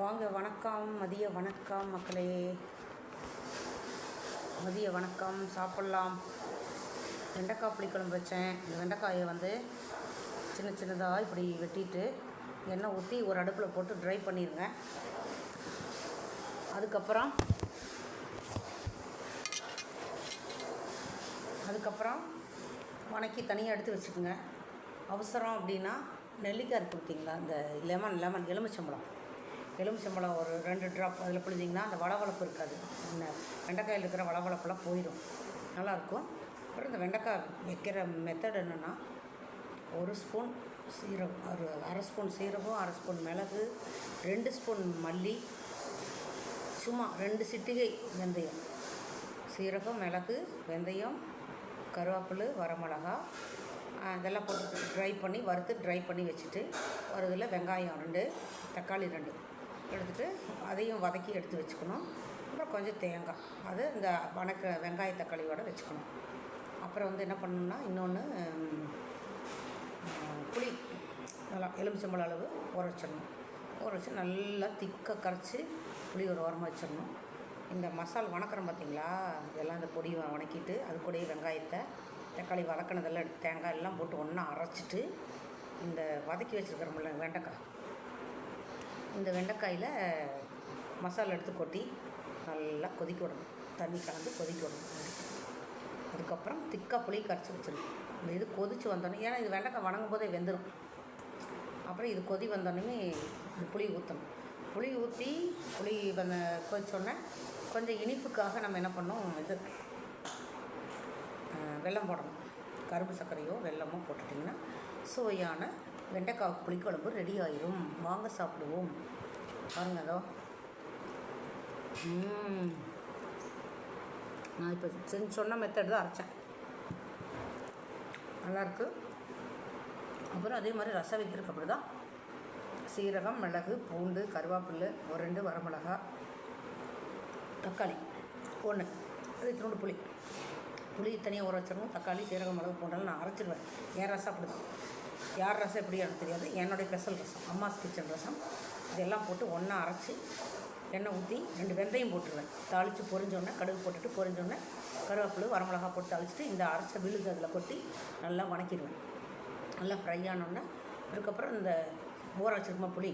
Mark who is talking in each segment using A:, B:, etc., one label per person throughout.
A: வாங்க வணக்கம் மதிய வணக்கம் மக்களே. மதிய வணக்கம் சாப்பிட்லாம். வெண்டைக்காய் புளிக்குழம்பு வச்சேன். இந்த வெண்டைக்காயை வந்து சின்ன சின்னதாக இப்படி வெட்டிட்டு எண்ணெய் ஊற்றி ஒரு அடுப்பில் போட்டு ட்ரை பண்ணிடுங்க அதுக்கப்புறம் அதுக்கப்புறம் வணக்கி தனியாக எடுத்து வச்சுக்கோங்க. அவசரம் அப்படின்னா நெல்லிக்காய் இருக்கு பார்த்தீங்களா? இந்த லெமன் லெமன் எலுமிச்சம்பழம். எலுமிச்சம்பழம் ஒரு ரெண்டு ட்ராப் அதில் பிழிஞ்சிங்கன்னா அந்த வளவளப்பு இருக்காது. இந்த வெண்டைக்காயில் இருக்கிற வளவளப்பெல்லாம் போயிடும். நல்லாயிருக்கும் அப்புறம் இந்த வெண்டைக்காய் வைக்கிற மெத்தட் என்னென்னா ஒரு ஸ்பூன் சீரகம் ஒரு அரை ஸ்பூன் சீரகம் அரை ஸ்பூன் மிளகு ரெண்டு ஸ்பூன் மல்லி சும்மா ரெண்டு சிட்டிகை வெந்தயம். சீரகம் மிளகு வெந்தயம் கருவேப்பிலை வரமிளகா இதெல்லாம் போட்டு ட்ரை பண்ணி வறுத்து ட்ரை பண்ணி வச்சுட்டு ஒரு இதில் வெங்காயம் ரெண்டு தக்காளி ரெண்டு. எடுத்துட்டு அதையும் வதக்கி எடுத்து வச்சுக்கணும். அப்புறம் கொஞ்சம் தேங்காய். அது இந்த வணக்க வெங்காய தக்காளியோடு வச்சுக்கணும். அப்புறம் வந்து என்ன பண்ணணும்னா இன்னொன்று புளி நல்லா எலுமிச்சம்பழ அளவு ஊற வச்சிடணும். ஊற வச்சு நல்லா திக்காக கரைச்சி புளி ஒரு ஓரமாக வச்சிடணும். இந்த மசால் வணக்கிறோம் பார்த்தீங்களா இதெல்லாம் இந்த பொடி வணக்கிட்டு அது கூடயே வெங்காயத்தை தக்காளி வதக்கினதெல்லாம் எடுத்து தேங்காய் எல்லாம் போட்டு ஒன்றா அரைச்சிட்டு இந்த வதக்கி வச்சுருக்கிறோம்ல வெண்டைக்காய். இந்த வெண்டைக்காயில் மசாலா எடுத்து கொட்டி நல்லா கொதிக்க விடணும். தண்ணி கலந்து கொதிக்க விடணும். அதுக்கப்புறம் திக்காக புளி கரைச்சி வச்சிடணும். இந்த இது கொதிச்சு வந்தோடனே ஏன்னா இது வெண்டைக்காய் வணங்கும் போதே வெந்துடும் அப்புறம் இது கொதி வந்தோடனே இந்த புளி ஊற்றணும் புளி ஊற்றி புளி வந்த கொதிச்சோடனே கொஞ்சம் இனிப்புக்காக நம்ம என்ன பண்ணோம் இது வெல்லம் போடணும். கரும்பு சர்க்கரையோ வெல்லமோ போட்டுட்டிங்கன்னா சுவையான வெண்டைக்காய் புளிக்குழம்பு ரெடி ஆயிரும். வாங்க சாப்பிடுவோம். பாருங்க அதோ. நான் இப்போ செஞ்சு சொன்ன மெத்தட் தான் அரைச்சேன். நல்லாயிருக்கு அப்புறம் அதே மாதிரி ரசம் வைக்கிறதுக்கு அப்படி தான் சீரகம் மிளகு பூண்டு கருவேப்பில் ஒரு ரெண்டு வரமிளகா தக்காளி ஒன்று அது இத்தினோண்டு புளி. புளி தனியாக ஊற வச்சிடணும். தக்காளி சீரகம் மிளகு பூண்டெல்லாம் நான் அரைச்சிடுவேன் ஏன் ரசம் அப்படி தான் யார் ரசம் எப்படி எனக்கு தெரியாது. என்னுடைய ஸ்பெஷல் ரசம் அம்மாஸ் கிச்சன் ரசம். இதெல்லாம் போட்டு ஒன்றா அரைச்சி எண்ணெய் ஊற்றி ரெண்டு வெந்தயம் போட்டுருவேன். தாளித்து பொரிஞ்சோடனே கடுகு போட்டுட்டு பொரிஞ்சோடனே கருவேப்பிலை வரமிளகா போட்டு தாளிச்சிட்டு இந்த அரைச்ச விழுது அதில் கொட்டி நல்லா வணக்கிடுவேன். நல்லா ஃப்ரை ஆனோடனே அதுக்கப்புறம் இந்த ஊற வச்சிருக்கோம் புளி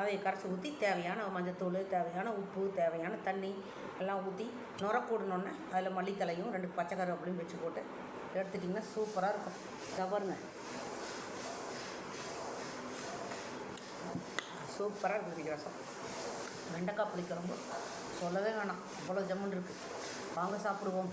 A: அதை கரைச்சி ஊற்றி தேவையான மஞ்சத்தூள் தேவையான உப்பு தேவையான தண்ணி எல்லாம் ஊற்றி நுரக்கூடணுன்னே அதில் மல்லித்தலையும் ரெண்டு பச்சை கருவேப்பிலையும் வச்சு போட்டு எடுத்துட்டிங்கன்னா சூப்பராக இருக்கும். இதை சூப்பராக இருக்குது இன்னைக்கு ரசம். வெண்டைக்காய் ரொம்ப சொல்லவே வேணாம். அவ்வளோ ஜம்முன் இருக்குது வாங்க சாப்பிடுவோம்.